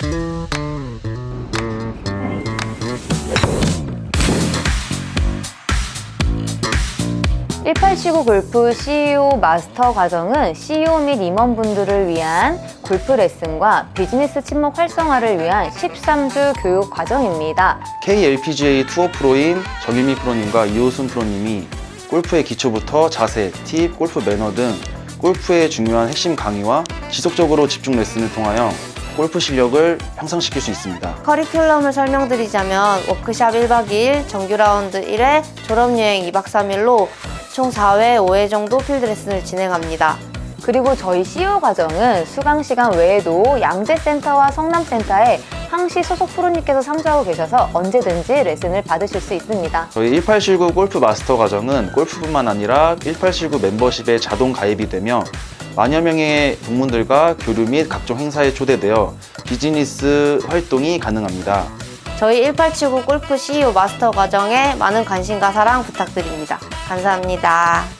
(1879) 골프 CEO 마스터 과정은 CEO 및 임원분들을 위한 골프 레슨과 비즈니스 친목 활성화를 위한 13주 교육 과정입니다. KLPGA 투어 프로인 정유미 프로님과 이호순 프로님이 골프의 기초부터 자세, 팁, 골프 매너 등 골프의 중요한 핵심 강의와 지속적으로 집중 레슨을 통하여 골프 실력을 향상시킬 수 있습니다. 커리큘럼을 설명드리자면 워크샵 1박 2일, 정규 라운드 1회, 졸업여행 2박 3일로 총 4회, 5회 정도 필드 레슨을 진행합니다. 그리고 저희 CEO 과정은 수강 시간 외에도 양재센터와 성남센터에 항시 소속 프로님께서 참조하고 계셔서 언제든지 레슨을 받으실 수 있습니다. 저희 1879 골프 마스터 과정은 골프뿐만 아니라 1879 멤버십에 자동 가입이 되며 만여 명의 동문들과 교류 및 각종 행사에 초대되어 비즈니스 활동이 가능합니다. 저희 1879 골프 CEO 마스터 과정에 많은 관심과 사랑 부탁드립니다. 감사합니다.